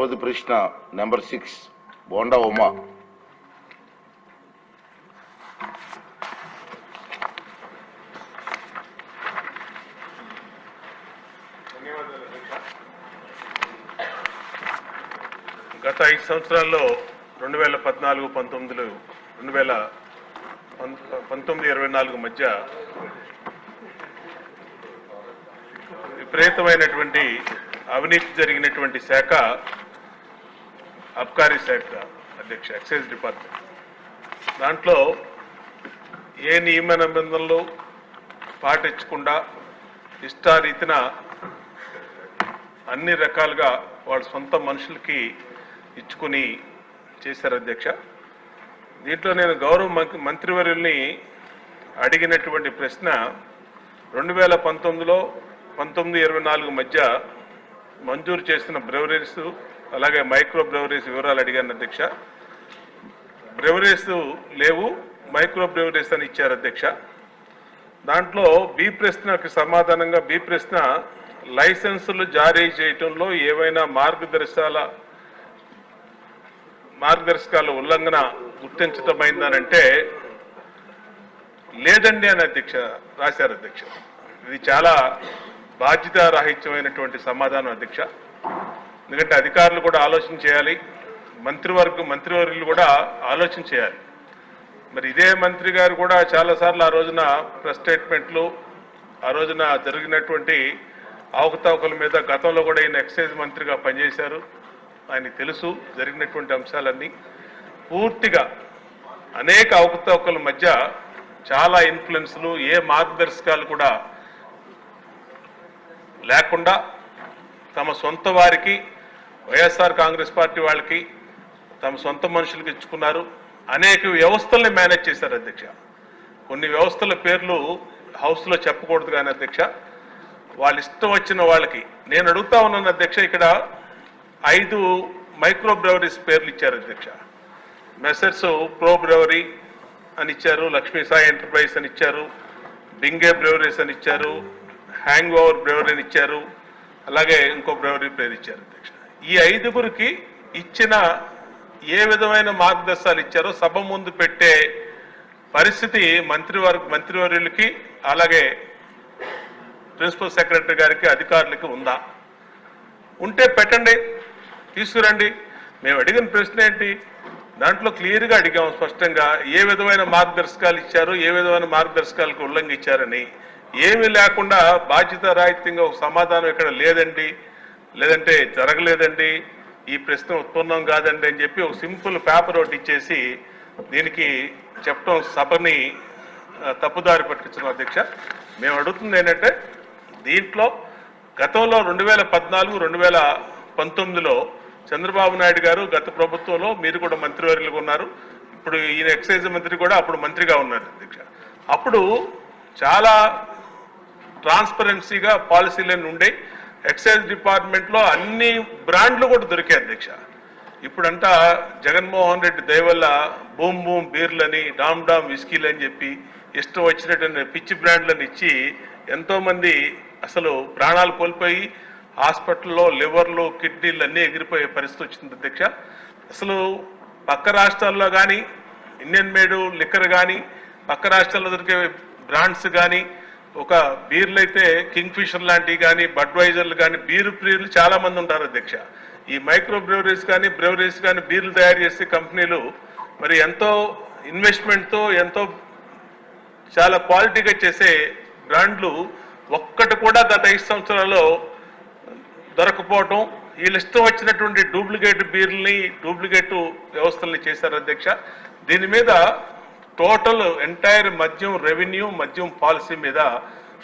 వ్యవధి ప్రశ్న number six bonda Uma. గత ఐదు సంవత్సరాల్లో రెండు వేల పద్నాలుగు పంతొమ్మిదిలో రెండు వేల పంతొమ్మిది ఇరవై నాలుగు మధ్య విపరీతమైనటువంటి అవినీతి జరిగినటువంటి శాఖ అబ్కారీ శాఖ అధ్యక్ష ఎక్సైజ్ డిపార్ట్మెంట్. దాంట్లో ఏ నియమ నిబంధనలు పాటించకుండా ఇష్టారీతిన అన్ని రకాలుగా వాళ్ళ సొంత మనుషులకి ఇచ్చుకుని చేశారు అధ్యక్ష. దీంట్లో నేను గౌరవ మంత్రి- మంత్రివర్యుల్ని అడిగినటువంటి ప్రశ్న రెండు వేల పంతొమ్మిదిలో పంతొమ్మిది ఇరవై నాలుగు మధ్య మంజూరు చేసిన బ్రెవరీస్ అలాగే మైక్రో బ్రెవరీస్ వివరాలు అడిగాను అధ్యక్ష. బ్రెవరీస్ లేవు మైక్రో బ్రెవరీస్ అని ఇచ్చారు అధ్యక్ష. దాంట్లో బి ప్రశ్నకి సమాధానంగా బి ప్రశ్న లైసెన్సులు జారీ చేయటంలో ఏవైనా మార్గదర్శకాల మార్గదర్శకాల ఉల్లంఘన గుర్తించటమైందనంటే లేదండి అని అధ్యక్ష రాశారు అధ్యక్ష. ఇది చాలా బాధ్యతారాహిత్యమైనటువంటి సమాధానం అధ్యక్ష. ఎందుకంటే అధికారులు కూడా ఆలోచన చేయాలి. మంత్రివర్గం మంత్రివర్గులు కూడా ఆలోచన చేయాలి. మరి ఇదే మంత్రి గారు కూడా చాలాసార్లు ఆ రోజున ప్రెస్ స్టేట్మెంట్లు ఆ రోజున జరిగినటువంటి అవకతవకల మీద గతంలో కూడా ఈయన ఎక్సైజ్ మంత్రిగా పనిచేశారు. ఆయన తెలుసు జరిగినటువంటి అంశాలన్నీ. పూర్తిగా అనేక అవకతవకల మధ్య చాలా ఇన్ఫ్లుయెన్స్లు ఏ మార్గదర్శకాలు కూడా లేకుండా తమ సొంత వారికి వైఎస్ఆర్ కాంగ్రెస్ పార్టీ వాళ్ళకి తమ సొంత మనుషులకు ఇచ్చుకున్నారు. అనేక వ్యవస్థల్ని మేనేజ్ చేశారు అధ్యక్ష. కొన్ని వ్యవస్థల పేర్లు హౌస్లో చెప్పకూడదు కానీ అధ్యక్ష వాళ్ళ ఇష్టం వచ్చిన వాళ్ళకి. నేను అడుగుతా ఉన్నాను అధ్యక్ష ఇక్కడ ఐదు మైక్రో బ్రెవరీస్ పేర్లు ఇచ్చారు అధ్యక్ష. మెసర్స్ ప్రో బ్రెవరీ అని ఇచ్చారు లక్ష్మీ సాయి ఎంటర్ప్రైజ్ అని ఇచ్చారు బింగే బ్రెవరీస్ అని ఇచ్చారు హ్యాంగ్ ఓవర్ బ్రెవరీ అని ఇచ్చారు అలాగే ఇంకో బ్రెవరీ పేరు ఇచ్చారు అధ్యక్ష. ఈ ఐదుగురికి ఇచ్చిన ఏ విధమైన మార్గదర్శకాలు ఇచ్చారో సభ ముందు పెట్టే పరిస్థితి మంత్రివర్గ మంత్రివర్యులకి అలాగే ప్రిన్సిపల్ సెక్రటరీ గారికి అధికారులకి ఉందా? ఉంటే పెట్టండి తీసుకురండి. మేము అడిగిన ప్రశ్న ఏంటి? దాంట్లో క్లియర్గా అడిగాం స్పష్టంగా ఏ విధమైన మార్గదర్శకాలు ఇచ్చారు ఏ విధమైన మార్గదర్శకాలకు ఉల్లంఘించారని. ఏమీ లేకుండా బాధ్యత రాహిత్యంగా ఒక సమాధానం ఇక్కడ లేదండి. లేదంటే జరగలేదండి ఈ ప్రశ్న ఉత్పన్నం కాదండి అని చెప్పి ఒక సింపుల్ పేపర్ ఒకటి ఇచ్చేసి దీనికి చెప్పడం సభని తప్పుదారి పట్టించిన అధ్యక్ష. మేము అడుగుతుంది ఏంటంటే దీంట్లో గతంలో రెండు వేల పద్నాలుగు రెండు వేల పంతొమ్మిదిలో చంద్రబాబు నాయుడు గారు గత ప్రభుత్వంలో మీరు కూడా మంత్రివర్యులుగా ఉన్నారు. ఇప్పుడు ఈయన ఎక్సైజ్ మంత్రి కూడా అప్పుడు మంత్రిగా ఉన్నారు అధ్యక్ష. అప్పుడు చాలా ట్రాన్స్పరెన్సీగా పాలసీలన్నీ ఉండే ఎక్సైజ్ డిపార్ట్మెంట్లో అన్ని బ్రాండ్లు కూడా దొరికాయి అధ్యక్ష. ఇప్పుడంతా జగన్మోహన్ రెడ్డి దయవల్ల బూమ్ బూమ్ బీర్లని డామ్ డామ్ విస్కీలు అని చెప్పి ఇష్టం వచ్చినట్టు పిచ్చి బ్రాండ్లను ఇచ్చి ఎంతోమంది అసలు ప్రాణాలు కోల్పోయి హాస్పిటల్లో లివర్లు కిడ్నీలు అన్నీ ఎగిరిపోయే పరిస్థితి వచ్చింది అధ్యక్ష. అసలు పక్క రాష్ట్రాల్లో కానీ ఇండియన్ మేడు లిక్కర్ కానీ పక్క రాష్ట్రాల్లో దొరికే బ్రాండ్స్ కానీ ఒక బీర్లు అయితే కింగ్ ఫిషర్ లాంటివి కానీ బడ్వైజర్లు కానీ బీరు ప్రియులు చాలా మంది ఉంటారు అధ్యక్ష. ఈ మైక్రో బ్రెవరీస్ కానీ బ్రెవరీస్ కానీ బీర్లు తయారు చేసే కంపెనీలు మరి ఎంతో ఇన్వెస్ట్మెంట్తో ఎంతో చాలా క్వాలిటీగా చేసే బ్రాండ్లు ఒక్కటి కూడా గత ఐదు సంవత్సరాల్లో దొరకపోవటం. వీళ్ళు ఇష్టం వచ్చినటువంటి డూప్లికేట్ బీర్లని డూప్లికేట్ వ్యవస్థల్ని చేశారు అధ్యక్ష. దీని మీద టోటల్ ఎంటైర్ మద్యం రెవెన్యూ మద్యం పాలసీ మీద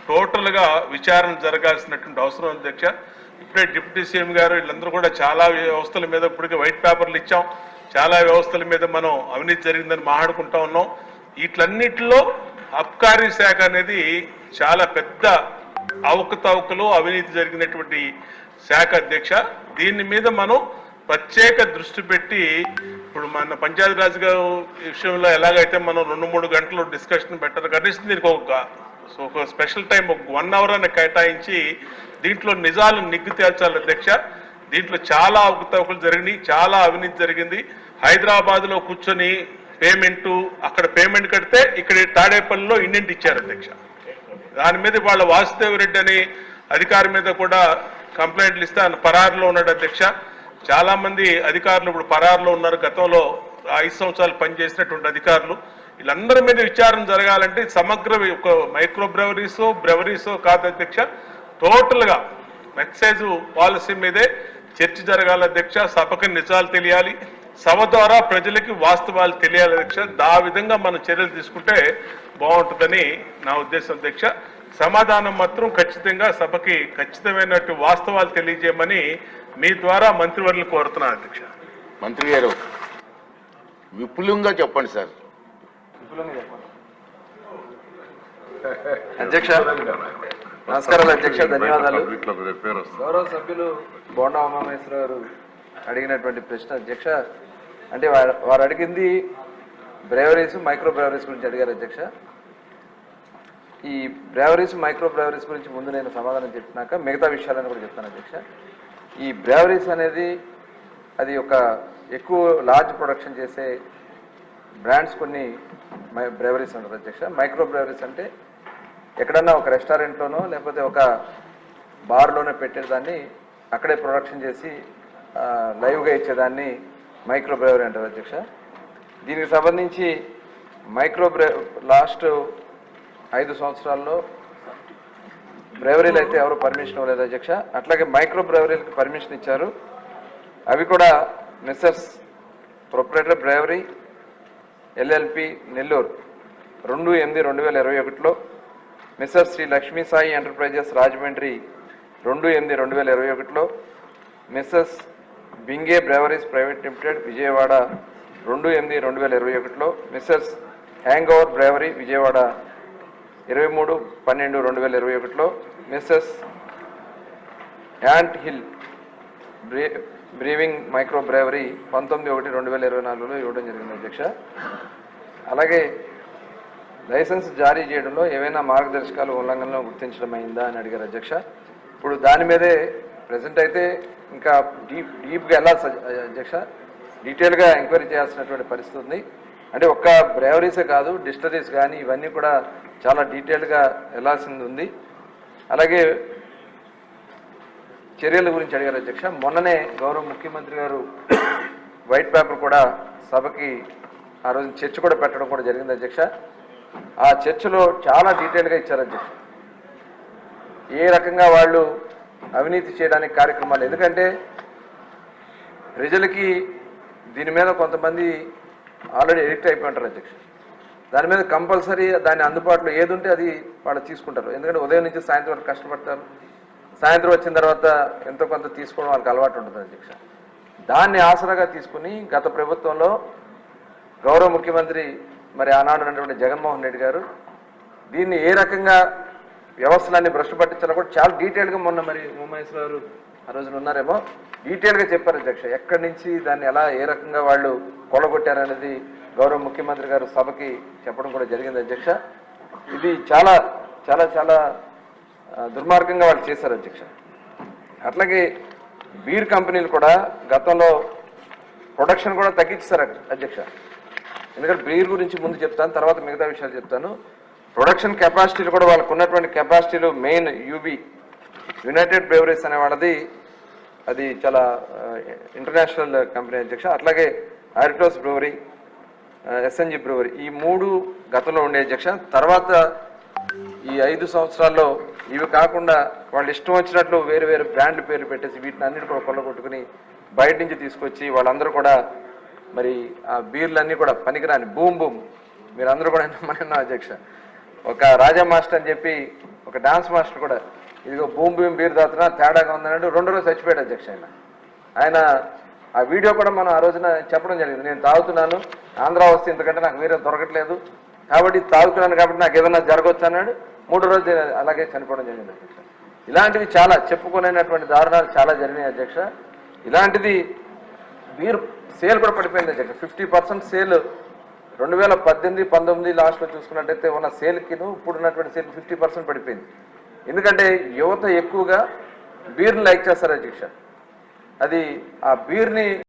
టోటల్గా విచారణ జరగాల్సినటువంటి అవసరం అధ్యక్ష. ఇప్పుడే డిప్యూటీ సీఎం గారు వీళ్ళందరూ కూడా చాలా వ్యవస్థల మీద ఇప్పటికే వైట్ పేపర్లు ఇచ్చాం. చాలా వ్యవస్థల మీద మనం అవినీతి జరిగిందని మాట్లాడుకుంటా ఉన్నాం. వీటన్నిటిలో అబ్కారీ శాఖ అనేది చాలా పెద్ద అవకతవకలు అవినీతి జరిగినటువంటి శాఖ అధ్యక్ష. దీని మీద మనం ప్రత్యేక దృష్టి పెట్టి ఇప్పుడు మన పంచాయతీరాజ్ గారు విషయంలో ఎలాగైతే మనం రెండు మూడు గంటలు డిస్కషన్ పెట్టారు కనీసం దీనికి ఒక సో ఒక స్పెషల్ టైం ఒక వన్ అవర్ అని కేటాయించి దీంట్లో నిజాలు నిగ్గు తేల్చాలి అధ్యక్ష. దీంట్లో చాలా అవకతవకలు జరిగినాయి చాలా అవినీతి జరిగింది. హైదరాబాద్లో కూర్చొని పేమెంట్ అక్కడ పేమెంట్ కడితే ఇక్కడ తాడేపల్లిలో ఇండెంట్ ఇచ్చారు అధ్యక్ష. దాని మీద వాళ్ళ వాసుదేవ్ రెడ్డి అనే అధికారి మీద కూడా కంప్లైంట్లు ఇస్తే ఆయన పరారులో ఉన్నాడు అధ్యక్ష. చాలా మంది అధికారులు ఇప్పుడు పరారులో ఉన్నారు. గతంలో ఐదు సంవత్సరాలు పనిచేసినటువంటి అధికారులు వీళ్ళందరి మీద విచారణ జరగాలంటే సమగ్ర ఒక మైక్రో బ్రెవరీసో బ్రెవరీసో కాదు అధ్యక్ష టోటల్గా ఎక్సైజ్ పాలసీ మీదే చర్చ జరగాలి అధ్యక్ష. సభకు నిజాలు తెలియాలి. సభ ద్వారా ప్రజలకి వాస్తవాలు తెలియాలి అధ్యక్ష. ఆ విధంగా మనం చర్యలు తీసుకుంటే బాగుంటుందని నా ఉద్దేశం అధ్యక్ష. సమాధానం మాత్రం ఖచ్చితంగా సభకి ఖచ్చితమైనట్టు వాస్తవాలు తెలియజేయమని మీ ద్వారా మంత్రివర్యులు కోరుతున్నాను అధ్యక్ష. మంత్రి గారు విపులంగా చెప్పండి సార్. అధ్యక్ష నమస్కారాలు అధ్యక్ష ధన్యవాదాలు. గౌరవ సభ్యులు బోండా ఉమామహేశ్వర గారు అడిగినటువంటి ప్రశ్న అధ్యక్ష. అంటే వారు- వారు అడిగింది బ్రేవరీస్ మైక్రో బ్రేవరీస్ గురించి అడిగారు అధ్యక్ష. ఈ బ్రేవరీస్ మైక్రో బ్రేవరీస్ గురించి ముందు నేను సమాధానం చెప్పినాక మిగతా విషయాలను కూడా చెప్తాను అధ్యక్ష. ఈ బ్రేవరీస్ అనేది అది ఒక ఎక్కువ లార్జ్ ప్రొడక్షన్ చేసే బ్రాండ్స్ కొన్ని బ్రేవరీస్ అంటారు అధ్యక్ష. మైక్రో బ్రేవరీస్ అంటే ఎక్కడన్నా ఒక రెస్టారెంట్లోనో లేకపోతే ఒక బార్లోనో పెట్టేదాన్ని అక్కడే ప్రొడక్షన్ చేసి లైవ్గా ఇచ్చేదాన్ని మైక్రో బ్రేవరీ అంటారు అధ్యక్ష. దీనికి సంబంధించి మైక్రో బ్రే లాస్ట్ ఐదు సంవత్సరాల్లో బ్రేవరీలు అయితే ఎవరు పర్మిషన్ ఇవ్వలేదు అధ్యక్ష. అట్లాగే మైక్రో బ్రేవరీలకు పర్మిషన్ ఇచ్చారు. అవి కూడా messrs proprietor brewery LLP Nellore. రెండు ఎనిమిది రెండు వేల ఇరవై ఒకటిలో మిస్సెస్ శ్రీ లక్ష్మీ సాయి ఎంటర్ప్రైజెస్ రాజమండ్రి రెండు ఎనిమిది రెండు వేల ఇరవై ఒకటిలో messrs Binge breweries private limited Vijayawada రెండు ఎనిమిది రెండు వేల ఇరవై ఒకటిలో missus hang over brewery Vijayawada ఇరవై మూడు పన్నెండు రెండు వేల ఇరవై ఒకటిలో మిస్సెస్ యాంట్ హిల్ బ్రే బ్రీవింగ్ మైక్రో బ్రేవరీ పంతొమ్మిది ఒకటి రెండు వేల ఇరవై నాలుగులో ఇవ్వడం జరిగింది అధ్యక్ష. అలాగే లైసెన్స్ జారీ చేయడంలో ఏవైనా మార్గదర్శకాలు ఉల్లంఘనలు గుర్తించడం అయిందా అని అడిగారు అధ్యక్ష. ఇప్పుడు దాని మీదే ప్రజెంట్ అయితే ఇంకా డీప్ డీప్గా వెళ్ళాల్సి అధ్యక్ష? డీటెయిల్గా ఎంక్వైరీ చేయాల్సినటువంటి పరిస్థితి ఉంది. అంటే ఒక్క బ్రేవరీసే కాదు డిస్టరీస్ కానీ ఇవన్నీ కూడా చాలా డీటెయిల్గా వెళ్ళాల్సింది ఉంది. అలాగే చర్యల గురించి అడిగారు అధ్యక్ష. మొన్ననే గౌరవ ముఖ్యమంత్రి గారు వైట్ పేపర్ కూడా సభకి ఆ రోజు చర్చ కూడా పెట్టడం కూడా జరిగింది అధ్యక్ష. ఆ చర్చలో చాలా డీటెయిల్గా ఇచ్చారు అధ్యక్ష. ఏ రకంగా వాళ్ళు అవినీతి చేయడానికి కార్యక్రమాలు ఎందుకంటే ప్రజలకి దీని మీద కొంతమంది ఆల్రెడీ ఎడిక్ట్ అయిపోయి ఉంటారు అధ్యక్ష. దాని మీద కంపల్సరీ దాని అందుబాటులో ఏది ఉంటే అది వాళ్ళు తీసుకుంటారు. ఎందుకంటే ఉదయం నుంచి సాయంత్రం వరకు కష్టపడతారు. సాయంత్రం వచ్చిన తర్వాత ఎంతో కొంత తీసుకోవడం వాళ్ళకి అలవాటు ఉంటుంది అధ్యక్ష. దాన్ని ఆసరాగా తీసుకుని గత ప్రభుత్వంలో గౌరవ ముఖ్యమంత్రి మరి ఆనాడు ఉన్నటువంటి జగన్మోహన్ రెడ్డి గారు దీన్ని ఏ రకంగా వ్యవస్థలన్నీ భ్రష్టు పట్టించాలో కూడా చాలా డీటెయిల్గా మొన్న మరి ఉమేశ్వర గారు ఆ రోజున ఉన్నారేమో? డీటెయిల్గా చెప్పారు అధ్యక్ష. ఎక్కడి నుంచి దాన్ని ఎలా ఏ రకంగా వాళ్ళు కొలగొట్టారనేది గౌరవ ముఖ్యమంత్రి గారు సభకి చెప్పడం కూడా జరిగింది అధ్యక్ష. ఇది చాలా చాలా చాలా దుర్మార్గంగా వాళ్ళు చేశారు అధ్యక్ష. అట్లాగే బీర్ కంపెనీలు కూడా గతంలో ప్రొడక్షన్ కూడా తగ్గించారు అధ్యక్ష. ఎందుకంటే బీర్ గురించి ముందు చెప్తాను తర్వాత మిగతా విషయాలు చెప్తాను. ప్రొడక్షన్ కెపాసిటీలు కూడా వాళ్ళకు ఉన్నటువంటి కెపాసిటీలు మెయిన్ యూబీ యునైటెడ్ బేవరేజ్ అనే వాళ్ళది అది చాలా ఇంటర్నేషనల్ కంపెనీ అధ్యక్ష అట్లాగే ఆరిటోస్ బ్రూవరీ ఎస్ఎన్జి బ్రూవరీ ఈ మూడు గతంలో ఉండే అధ్యక్ష తర్వాత ఈ ఐదు సంవత్సరాల్లో ఇవి కాకుండా వాళ్ళు ఇష్టం వచ్చినట్లు వేరు వేరు బ్రాండ్ల పేర్లు పెట్టేసి వీటిని అన్నిటి కూడా కొల్లగొట్టుకుని బయట నుంచి తీసుకొచ్చి వాళ్ళందరూ కూడా మరి ఆ బీర్లన్నీ కూడా పనికిరాని బూమ్ బూమ్. మీరందరూ కూడా మన అధ్యక్ష ఒక రాజా మాస్టర్ అని చెప్పి ఒక డాన్స్ మాస్టర్ కూడా ఇదిగో భూమి భూమి బీర్ తాగుతున్నా తేడాగా ఉందనంటే రెండు రోజులు చచ్చిపోయాడు అధ్యక్ష ఆయన. ఆయన ఆ వీడియో కూడా మనం ఆ రోజున చెప్పడం జరిగింది. నేను తాగుతున్నాను ఆంధ్ర వస్తే ఇంతకంటే నాకు వేరే దొరకట్లేదు. కాబట్టి తాగుతున్నాను కాబట్టి నాకు ఏదైనా జరగవచ్చు అన్నాడు. మూడు రోజులు అలాగే చనిపోవడం జరిగింది అధ్యక్ష. ఇలాంటివి చాలా చెప్పుకునేటువంటి దారుణాలు చాలా జరిగినాయి అధ్యక్ష. ఇలాంటిది మీరు సేల్ కూడా పడిపోయింది అధ్యక్ష. ఫిఫ్టీ పర్సెంట్ సేల్ రెండు వేల పద్దెనిమిది పంతొమ్మిది లాస్ట్లో చూసుకున్నట్టయితే ఉన్న సేల్కిను ఇప్పుడు ఉన్నటువంటి సేల్ ఫిఫ్టీ పర్సెంట్ పడిపోయింది. ఎందుకంటే యువత ఎక్కువగా బీర్ని లైక్ చేస్తారు అధ్యక్ష. అది ఆ బీర్ని